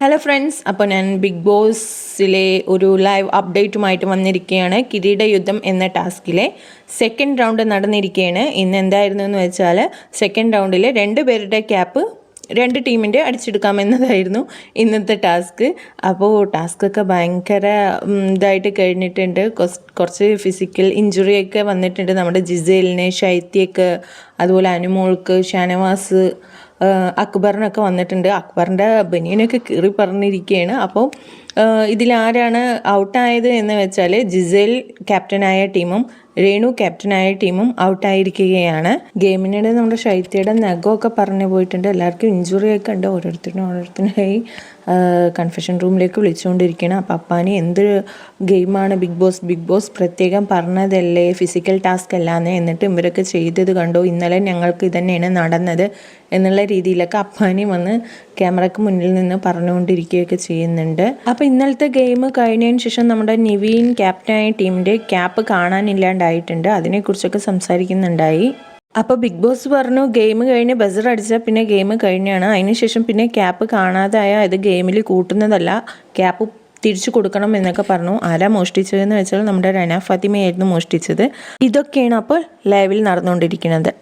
Hello friends അപ്പോൾ ഞാൻ big ബോസിലെ ഒരു ലൈവ് അപ്ഡേറ്റുമായിട്ട് വന്നിരിക്കുകയാണ്. കിരീട യുദ്ധം എന്ന ടാസ്കിലെ സെക്കൻഡ് റൗണ്ട് നടന്നിരിക്കുകയാണ്. ഇന്ന് എന്തായിരുന്നു എന്ന് വെച്ചാൽ സെക്കൻഡ് റൗണ്ടിൽ രണ്ട് പേരുടെ ക്യാപ്പ് രണ്ട് ടീമിന്റെ അടിച്ചെടുക്കാമെന്നതായിരുന്നു ഇന്നത്തെ ടാസ്ക് അപ്പോൾ ടാസ്കൊക്കെ ഭയങ്കര ഇതായിട്ട് കഴിഞ്ഞിട്ടുണ്ട്. കുറച്ച് ഫിസിക്കൽ ഇഞ്ചുറിയൊക്കെ വന്നിട്ടുണ്ട്. നമ്മുടെ ജിസേലിന് ശൈത്യക്ക് അതുപോലെ അനുമോൾക്ക് ഷാനവാസ് അക്ബറിനൊക്കെ വന്നിട്ടുണ്ട്. അക്ബറിന്റെ ബനിയനൊക്കെ കീറി പറഞ്ഞിരിക്കുകയാണ് അപ്പോൾ ഇതിലാരാണ് ഔട്ടായത് എന്ന് വെച്ചാൽ ജിസേൽ ക്യാപ്റ്റനായ ടീമും രേണു ക്യാപ്റ്റനായ ടീമും ഔട്ടായിരിക്കുകയാണ്. ഗെയിമിനിടെ നമ്മുടെ ശൈത്യയുടെ നഖമൊക്കെ പറഞ്ഞു പോയിട്ടുണ്ട്. എല്ലാവർക്കും ഇഞ്ചുറി ഒക്കെ ഉണ്ട്. ഓരോരുത്തരും ഓരോരുത്തരായി കൺഫെഷൻ റൂമിലേക്ക് വിളിച്ചുകൊണ്ടിരിക്കണം അപ്പം അപ്പാനി എന്ത് ഗെയിമാണ് ബിഗ് ബോസ്? ബിഗ് ബോസ് പ്രത്യേകം പറഞ്ഞതല്ലേ? ഫിസിക്കൽ ടാസ്ക് അല്ലാന്ന്? എന്നിട്ട് ഇവരൊക്കെ ചെയ്തത് കണ്ടോ? ഇന്നലെ ഞങ്ങൾക്ക് ഇതന്നെയാണ് നടന്നത് എന്നുള്ള രീതിയിലൊക്കെ അപ്പാനി വന്ന് ക്യാമറയ്ക്ക് മുന്നിൽ നിന്ന് പറഞ്ഞുകൊണ്ടിരിക്കുകയൊക്കെ ചെയ്യുന്നുണ്ട്. അപ്പോൾ ഇന്നലത്തെ ഗെയിം കഴിഞ്ഞതിന് ശേഷം നമ്മുടെ നിവീൻ ക്യാപ്റ്റനായ ടീമിന്റെ ക്യാപ്പ് കാണാനില്ലാണ്ടായിട്ടുണ്ട് അതിനെക്കുറിച്ചൊക്കെ സംസാരിക്കുന്നുണ്ടായി. അപ്പോൾ ബിഗ് ബോസ് പറഞ്ഞു ഗെയിം കഴിഞ്ഞ് ബസർ അടിച്ചാൽ പിന്നെ ഗെയിം കഴിഞ്ഞാണ്. അതിനുശേഷം പിന്നെ ക്യാപ്പ് കാണാതായ ഇത് ഗെയിമിൽ കൂട്ടുന്നതല്ല ക്യാപ്പ് തിരിച്ചു കൊടുക്കണം എന്നൊക്കെ പറഞ്ഞു. ആരാ മോഷ്ടിച്ചതെന്ന് വെച്ചാൽ നമ്മുടെ റന ഫാത്തിമയായിരുന്നു മോഷ്ടിച്ചത്. ഇതൊക്കെയാണ് അപ്പോൾ ലൈവിൽ നടന്നുകൊണ്ടിരിക്കുന്നത്.